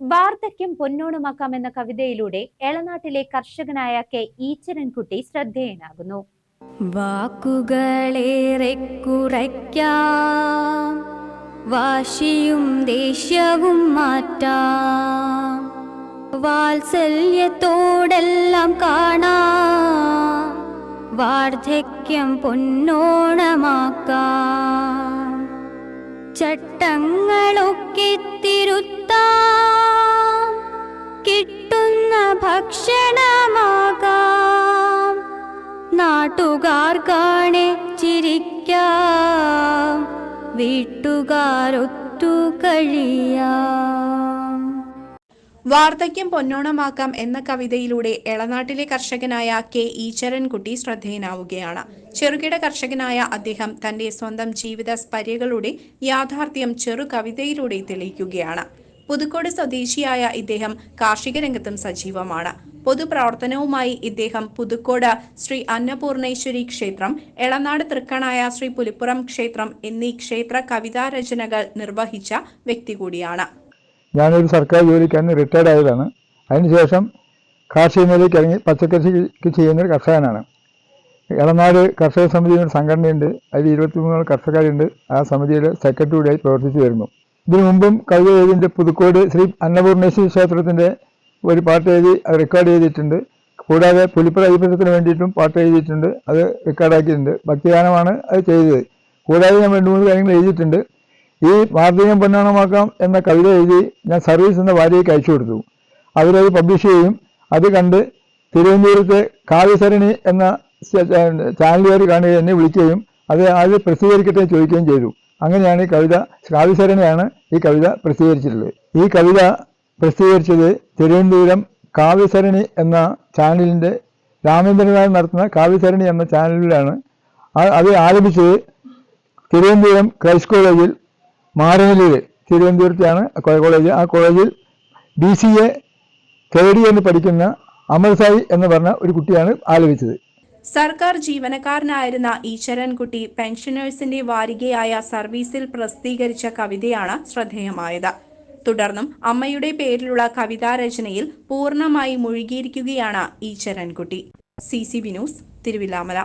വാർദ്ധക്യം പൊന്നോണമാക്കാം എന്ന കവിതയിലൂടെ എളനാട്ടിലെ കർഷകനായ കെ ഈച്ചരൻകുട്ടി ശ്രദ്ധേയനാകുന്നു. വാക്കുകളേറെ കുറയ്ക്കാം വാശിയും ദേഷ്യവും മാറ്റാം. വാത്സല്യത്തോടെല്ലാം കാണാം വാർദ്ധക്യം പൊന്നോണമാക്കാം. ചട്ടങ്ങളൊക്കെ തിരുത്താം കിട്ടുന്ന ഭക്ഷണമാകാം. നാട്ടുകാർക്കാണെ ചിരിക്കാം. വീട്ടുകാരൊത്തു കഴിയാം. വാർദ്ധക്യം പൊന്നോണമാക്കാം എന്ന കവിതയിലൂടെ എളനാട്ടിലെ കർഷകനായ കെ ഈശ്വരൻകുട്ടി ശ്രദ്ധേയനാവുകയാണ്. ചെറുകിട കർഷകനായ അദ്ദേഹം തന്റെ സ്വന്തം ജീവിത സ്പര്യകളുടെ യാഥാർത്ഥ്യം ചെറു കവിതയിലൂടെ തെളിയിക്കുകയാണ്. പുതുക്കോട് സ്വദേശിയായ ഇദ്ദേഹം കാർഷിക രംഗത്തും സജീവമാണ്. പൊതുപ്രവർത്തനവുമായി ഇദ്ദേഹം പുതുക്കോട് ശ്രീ അന്നപൂർണേശ്വരി ക്ഷേത്രം എളനാട് തൃക്കണായ ശ്രീ പുലിപ്പുറം ക്ഷേത്രം എന്നീ ക്ഷേത്ര കവിതാരചനകൾ നിർവഹിച്ച വ്യക്തി കൂടിയാണ്. ഞാനൊരു സർക്കാർ ജോലിക്കാരന് റിട്ടയർഡ് ആയതാണ്. അതിനുശേഷം കാർഷിക മേഖലയ്ക്ക് ഇറങ്ങി പച്ചക്കൃഷിക്ക് ചെയ്യുന്നൊരു കർഷകനാണ്. ഇളനാട് കർഷക സമിതി എന്നൊരു സംഘടനയുണ്ട്. അതിൽ ഇരുപത്തിമൂന്നോളം കർഷകരുണ്ട്. ആ സമിതിയുടെ സെക്രട്ടറിയായി പ്രവർത്തിച്ചു വരുന്നു. ഇതിനു മുമ്പും കവിത എഴുതിന്റെ പുതുക്കോട് ശ്രീ അന്നപൂർണേശ്വരി ക്ഷേത്രത്തിന്റെ ഒരു പാട്ട് എഴുതി അത് റെക്കോർഡ് ചെയ്തിട്ടുണ്ട്. കൂടാതെ പുലിപ്പുറ അയ്യപ്പത്തിന് വേണ്ടിയിട്ടും പാട്ട് എഴുതിയിട്ടുണ്ട്. അത് റെക്കോർഡാക്കിയിട്ടുണ്ട് ഭക്തിഗാനമാണ് അത് ചെയ്തത്. കൂടാതെ ഞാൻ രണ്ട് മൂന്ന് കാര്യങ്ങൾ എഴുതിയിട്ടുണ്ട്. ഈ മാർദ്ദീയം പൊന്നോണമാക്കാം എന്ന കവിത എഴുതി ഞാൻ സർവീസ് എന്ന വാരികയ്ക്ക് അയച്ചു കൊടുത്തു. അവരത് പബ്ലിഷ് ചെയ്യും. അത് കണ്ട് തിരുവനന്തപുരത്തെ കാവ്യസരണി എന്ന ചാനലുകാർ കാണുകയും എന്നെ വിളിക്കുകയും അത് അത് പ്രസിദ്ധീകരിക്കട്ടെ ചോദിക്കുകയും ചെയ്തു. അങ്ങനെയാണ് ഈ കവിത കാവ്യസരണിയാണ് ഈ കവിത പ്രസിദ്ധീകരിച്ചിട്ടുള്ളത്. ഈ കവിത പ്രസിദ്ധീകരിച്ചത് തിരുവനന്തപുരം കാവ്യസരണി എന്ന ചാനലിന്റെ രാമേന്ദ്രനാഥ് നടത്തുന്ന കാവ്യസരണി എന്ന ചാനലിലാണ്. അത് ആരംഭിച്ചത് തിരുവനന്തപുരം ക്രൈസ്റ്റ് കോളേജിൽ മാരനല്ലൂർ തിരുവനന്തപുരത്താണ് കോളേജ്. ആ കോളേജിൽ ബി സി എ തേർഡ് ഇയറിൽ പഠിക്കുന്ന അമൽസായി എന്ന് പറഞ്ഞ ഒരു കുട്ടിയാണ് ആലപിച്ചത്. സർക്കാർ ജീവനക്കാരനായിരുന്ന ഈശ്വരൻകുട്ടി പെൻഷനേഴ്സിന്റെ വാരികയായ സർവീസിൽ പ്രസിദ്ധീകരിച്ച കവിതയാണ് ശ്രദ്ധേയമായത്. തുടർന്നും അമ്മയുടെ പേരിലുള്ള കവിതാരചനയിൽ പൂർണമായി മുഴുകിയിരിക്കുകയാണ് ഈശ്വരൻകുട്ടി സി സി വിനൂസ് തിരുവില്ലാമല.